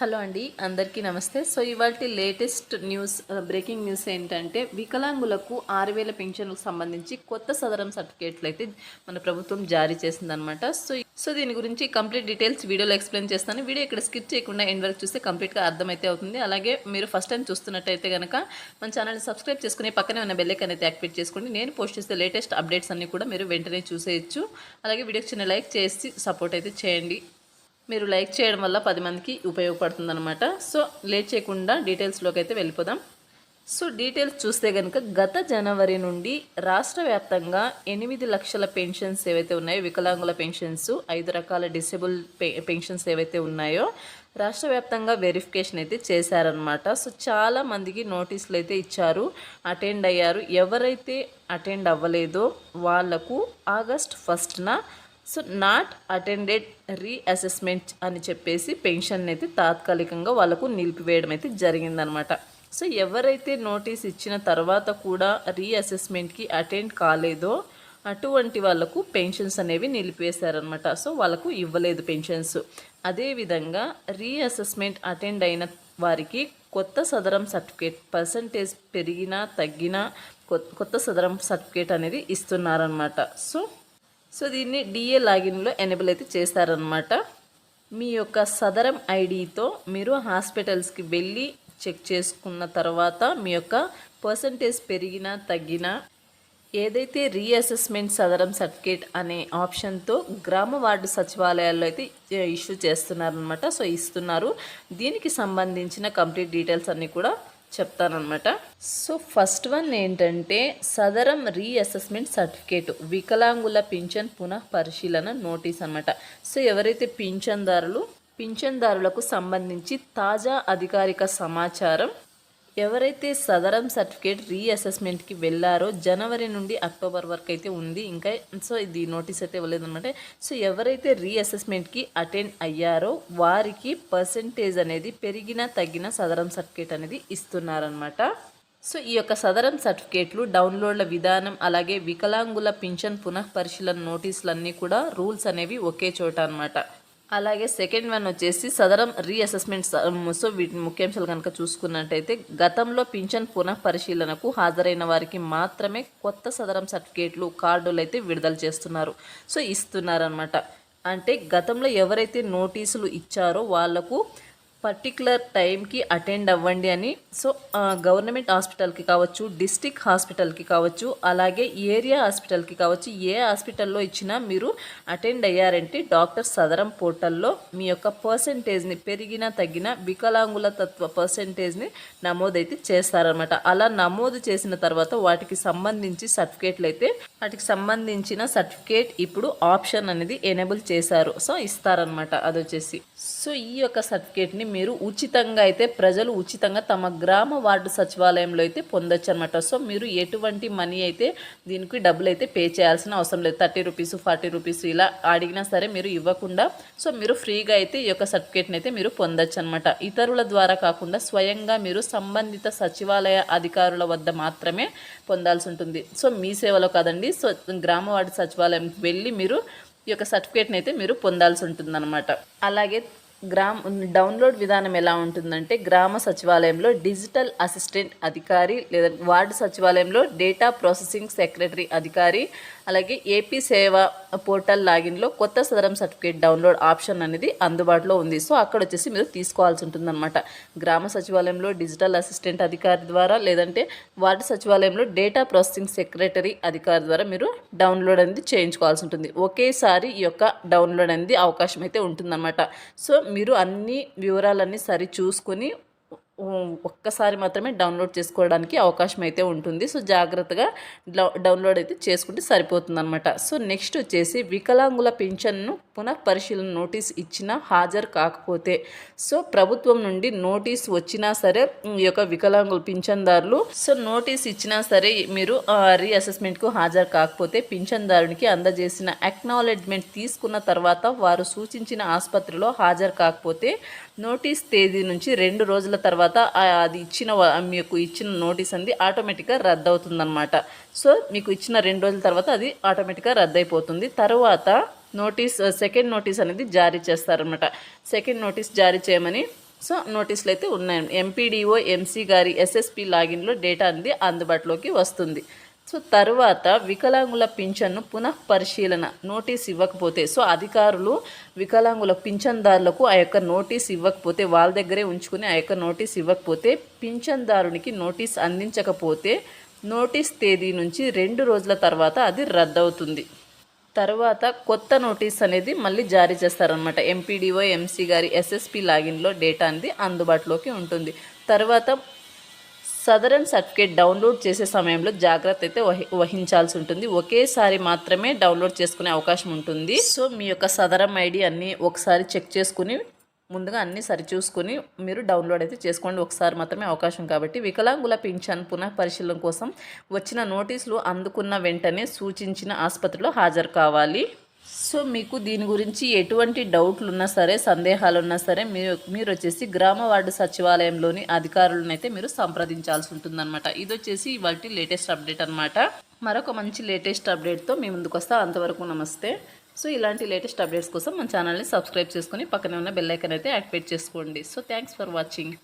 Hello అండి అందరికీ నమస్తే. సో ఇవాటి లేటెస్ట్ న్యూస్ బ్రేకింగ్ న్యూస్ ఏంటంటే వికలాంగులకు ఆరు వేల పెన్షన్లకు సంబంధించి కొత్త సదరం సర్టిఫికేట్లు అయితే మన ప్రభుత్వం జారీ చేసిందనమాట సో సో దీని గురించి కంప్లీట్ డీటెయిల్స్ వీడియోలో ఎక్స్ప్లెయిన్ చేస్తాను. వీడియో ఇక్కడ స్కిప్ చేయకుండా ఎండ్ వరకు చూస్తే కంప్లీట్గా అర్థమైతే అవుతుంది. అలాగే మీరు ఫస్ట్ టైం చూస్తున్నట్టయితే కనుక మన ఛానల్ని సబ్స్క్రైబ్ చేసుకుని పక్కనే ఉన్న బెల్లైకన్ అయితే యాక్టివేట్ చేసుకోండి. నేను పోస్ట్ చేసే లేటెస్ట్ అప్డేట్స్ అన్ని కూడా మీరు వెంటనే చూసేయచ్చు. అలాగే వీడియోకి చిన్న లైక్ చేసి సపోర్ట్ అయితే చేయండి. మీరు లైక్ చేయడం వల్ల పది మందికి ఉపయోగపడుతుంది అనమాట సో లేట్ చేయకుండా డీటెయిల్స్లోకి అయితే వెళ్ళిపోదాం. సో డీటెయిల్స్ చూస్తే కనుక గత జనవరి నుండి రాష్ట్ర వ్యాప్తంగా ఎనిమిది లక్షల పెన్షన్స్ ఏవైతే ఉన్నాయో వికలాంగుల పెన్షన్స్ ఐదు రకాల డిసేబుల్ పెన్షన్స్ ఏవైతే ఉన్నాయో రాష్ట్ర వ్యాప్తంగా వెరిఫికేషన్ అయితే చేశారనమాట సో చాలా మందికి నోటీసులు అయితే ఇచ్చారు అటెండ్ అయ్యారు. ఎవరైతే అటెండ్ అవ్వలేదో వాళ్ళకు ఆగస్ట్ ఫస్ట్న సో నాట్ అటెండెడ్ రీఅసెస్మెంట్ అని చెప్పేసి పెన్షన్ అయితే తాత్కాలికంగా వాళ్ళకు నిలిపివేయడం అయితే జరిగిందనమాట. సో ఎవరైతే నోటీస్ ఇచ్చిన తర్వాత కూడా రీఅసెస్మెంట్కి అటెండ్ కాలేదో అటువంటి వాళ్ళకు పెన్షన్స్ అనేవి నిలిపివేశారనమాట. సో వాళ్ళకు ఇవ్వలేదు పెన్షన్స్. అదేవిధంగా రీఅసెస్మెంట్ అటెండ్ అయిన వారికి కొత్త సదరం సర్టిఫికేట్ పర్సంటేజ్ పెరిగినా తగ్గినా కొత్త సదరం సర్టిఫికేట్ అనేది ఇస్తున్నారనమాట. సో సో దీన్ని డిఏ లాగిన్లో ఎనేబుల్ అయితే చేస్తారనమాట మీ యొక్క సదరం ఐడితో మీరు హాస్పిటల్స్కి వెళ్ళి చెక్ చేసుకున్న తర్వాత మీ యొక్క పర్సంటేజ్ పెరిగినా తగ్గినా ఏదైతే రీఅసెస్మెంట్ సదరం సర్టిఫికేట్ అనే ఆప్షన్తో గ్రామ వార్డు సచివాలయాల్లో అయితే ఇష్యూ చేస్తున్నారనమాట సో ఇస్తున్నారు. దీనికి సంబంధించిన కంప్లీట్ డీటెయిల్స్ అన్నీ కూడా చెప్తానమాట సో ఫస్ట్ వన్ ఏంటంటే సదరం రీఅసెస్మెంట్ సర్టిఫికేట్ వికలాంగుల పింఛన్ పునః పరిశీలన నోటీస్ అనమాట సో ఎవరైతే పింఛన్దారులు పింఛన్దారులకు సంబంధించి తాజా అధికారిక సమాచారం ఎవరైతే సదరం సర్టిఫికేట్ రీఅసెస్మెంట్కి వెళ్ళారో జనవరి నుండి అక్టోబర్ వరకు అయితే ఉంది ఇంకా. సో ఇది నోటీస్ అయితే ఇవ్వలేదన్నమాట సో ఎవరైతే రీఅసెస్మెంట్కి అటెండ్ అయ్యారో వారికి పర్సంటేజ్ అనేది పెరిగిన తగ్గిన సదరం సర్టిఫికేట్ అనేది ఇస్తున్నారనమాట సో ఈ యొక్క సదరం సర్టిఫికేట్లు డౌన్లోడ్ల విధానం అలాగే వికలాంగుల పింఛన్ పునః పరిశీలన నోటీసులన్నీ కూడా రూల్స్ అనేవి ఒకే చోట అనమాట అలాగే సెకండ్ వన్ వచ్చేసి సదరం రీఅసెస్మెంట్ సో వీటి ముఖ్యాంశాలు కనుక చూసుకున్నట్టయితే గతంలో పింఛన్ పునః పరిశీలనకు హాజరైన వారికి మాత్రమే కొత్త సదరం సర్టిఫికేట్లు కార్డులు అయితే విడుదల చేస్తున్నారు. సో ఇస్తున్నారనమాట అంటే గతంలో ఎవరైతే నోటీసులు ఇచ్చారో వాళ్ళకు పర్టికులర్ టైంకి అటెండ్ అవ్వండి అని. సో గవర్నమెంట్ హాస్పిటల్కి కావచ్చు డిస్టిక్ హాస్పిటల్కి కావచ్చు అలాగే ఏరియా హాస్పిటల్కి కావచ్చు ఏ హాస్పిటల్లో ఇచ్చినా మీరు అటెండ్ అయ్యారంటే డాక్టర్ సదరం పోర్టల్లో మీ యొక్క పర్సంటేజ్ని పెరిగిన తగ్గిన వికలాంగుల తత్వ పర్సంటేజ్ని నమోదైతే చేస్తారనమాట అలా నమోదు చేసిన తర్వాత వాటికి సంబంధించి సర్టిఫికేట్లు అయితే వాటికి సంబంధించిన సర్టిఫికేట్ ఇప్పుడు ఆప్షన్ అనేది ఎనేబుల్ చేశారు. సో ఇస్తారనమాట అది వచ్చేసి సో ఈ యొక్క సర్టిఫికేట్ని మీరు ఉచితంగా అయితే ప్రజలు ఉచితంగా తమ గ్రామ వార్డు సచివాలయంలో అయితే పొందొచ్చు అనమాట సో మీరు ఎటువంటి మనీ అయితే దీనికి డబ్బులు అయితే పే చేయాల్సిన అవసరం లేదు. థర్టీ రూపీస్ ఫార్టీ రూపీస్ ఇలా అడిగినా సరే మీరు ఇవ్వకుండా సో మీరు ఫ్రీగా అయితే ఈ యొక్క సర్టిఫికేట్ని అయితే మీరు పొందొచ్చు అనమాట ఇతరుల ద్వారా కాకుండా స్వయంగా మీరు సంబంధిత సచివాలయ అధికారుల వద్ద మాత్రమే పొందాల్సి ఉంటుంది. సో మీ సేవలో కాదండి సో గ్రామ వార్డు సచివాలయంకి వెళ్ళి మీరు ఈ యొక్క సర్టిఫికేట్ని అయితే మీరు పొందాల్సి ఉంటుందన్నమాట. అలాగే గ్రామ డౌన్లోడ్ విధానం ఎలా ఉంటుందంటే గ్రామ సచివాలయంలో డిజిటల్ అసిస్టెంట్ అధికారి లేదా వార్డు సచివాలయంలో డేటా ప్రాసెసింగ్ సెక్రటరీ అధికారి అలాగే ఏపీ సేవ పోర్టల్ లాగిన్లో కొత్త సదరం సర్టిఫికేట్ డౌన్లోడ్ ఆప్షన్ అనేది అందుబాటులో ఉంది. సో అక్కడ వచ్చేసి మీరు తీసుకోవాల్సి ఉంటుందన్నమాట. గ్రామ సచివాలయంలో డిజిటల్ అసిస్టెంట్ అధికారి ద్వారా లేదంటే వార్డు సచివాలయంలో డేటా ప్రాసెసింగ్ సెక్రటరీ అధికారి ద్వారా మీరు డౌన్లోడ్ అనేది చేయించుకోవాల్సి ఉంటుంది. ఒకేసారి ఈ యొక్క డౌన్లోడ్ అనేది అవకాశం అయితే ఉంటుందన్నమాట. సో మీరు అన్ని వివరాలన్నీ సరి చూసుకొని ఒక్కసారి మాత్రమే డౌన్లోడ్ చేసుకోవడానికి అవకాశం అయితే ఉంటుంది. సో జాగ్రత్తగా డౌన్లోడ్ అయితే చేసుకుంటే సరిపోతుందన్నమాట. సో నెక్స్ట్ వచ్చేసి వికలాంగుల పింఛన్ను పునః పరిశీలన నోటీస్ ఇచ్చినా హాజరు కాకపోతే సో ప్రభుత్వం నుండి నోటీస్ వచ్చినా సరే ఈ యొక్క వికలాంగుల పింఛన్దారులు సో నోటీస్ ఇచ్చినా సరే మీరు రీఅసెస్మెంట్కు హాజరు కాకపోతే పింఛన్దారునికి అందజేసిన అక్నాలెడ్జ్మెంట్ తీసుకున్న తర్వాత వారు సూచించిన ఆసుపత్రిలో హాజరు కాకపోతే నోటీస్ తేదీ నుంచి రెండు రోజుల తర్వాత అది ఇచ్చిన మీకు ఇచ్చిన నోటీస్ అంది ఆటోమేటిక్గా రద్దు అవుతుందన్నమాట సో మీకు ఇచ్చిన రెండు రోజుల తర్వాత అది ఆటోమేటిక్గా రద్దయిపోతుంది. తర్వాత నోటీస్ సెకండ్ నోటీస్ అనేది జారీ చేస్తారనమాట సెకండ్ నోటీస్ జారీ చేయమని సో నోటీసులు అయితే ఉన్నాయి. ఎంపీడీఓ ఎంసీ గారి ఎస్ఎస్పి లాగిన్లో డేటా అనేది అందుబాటులోకి వస్తుంది. సో తర్వాత వికలాంగుల పింఛన్ను పునః పరిశీలన నోటీస్ ఇవ్వకపోతే సో అధికారులు వికలాంగుల పింఛన్దారులకు ఆ యొక్క నోటీస్ ఇవ్వకపోతే వాళ్ళ దగ్గరే ఉంచుకుని ఆ యొక్క నోటీస్ ఇవ్వకపోతే పింఛన్దారునికి నోటీస్ అందించకపోతే నోటీస్ తేదీ నుంచి రెండు రోజుల తర్వాత అది రద్దవుతుంది. తర్వాత కొత్త నోటీస్ అనేది మళ్ళీ జారీ చేస్తారనమాట ఎంపీడీఓ ఎంసీ గారి ఎస్ఎస్పి లాగిన్లో డేటా అనేది అందుబాటులోకి ఉంటుంది. తర్వాత సదరన్ సర్టిఫికేట్ డౌన్లోడ్ చేసే సమయంలో జాగ్రత్త అయితే వహి వహించాల్సి ఉంటుంది. ఒకేసారి మాత్రమే డౌన్లోడ్ చేసుకునే అవకాశం ఉంటుంది. సో మీ యొక్క సదరం ఐడి అన్నీ ఒకసారి చెక్ చేసుకుని ముందుగా అన్నీ సరిచూసుకుని మీరు డౌన్లోడ్ అయితే చేసుకోండి. ఒకసారి మాత్రమే అవకాశం కాబట్టి. వికలాంగుల పింఛన్ పునః పరిశీలన కోసం వచ్చిన నోటీసులు అందుకున్న వెంటనే సూచించిన ఆసుపత్రిలో హాజరు కావాలి. సో మీకు దీని గురించి ఎటువంటి డౌట్లు ఉన్నా సరే సందేహాలు ఉన్నా సరే మీరు మీరు వచ్చేసి గ్రామ వార్డు సచివాలయంలోని అధికారులను అయితే మీరు సంప్రదించాల్సి ఉంటుందన్నమాట. ఇది వచ్చేసి వాటి లేటెస్ట్ అప్డేట్ అనమాట మరొక మంచి లేటెస్ట్ అప్డేట్తో మీ ముందుకు వస్తా. అంతవరకు నమస్తే. సో ఇలాంటి లేటెస్ట్ అప్డేట్స్ కోసం మన ఛానల్ని సబ్స్క్రైబ్ చేసుకొని పక్కనే ఉన్న బెల్ ఐకన్ అయితే యాక్టివేట్ చేసుకోండి. So thanks for watching.